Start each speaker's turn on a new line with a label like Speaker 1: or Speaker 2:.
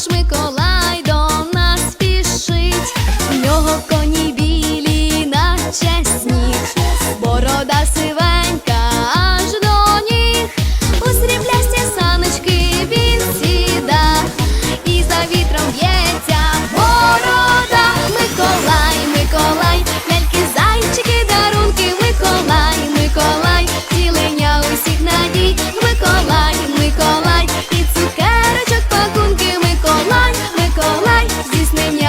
Speaker 1: наш Миколай до нас спішить, в нього коні білі, наче сніг, борода сивенька аж до ніг, у сріблясті саночки він сіда, і за вітром б'ється борода, Миколай, Миколай, ляльки, зайчики, дарунки, Миколай, Миколай, цілення усіх надій.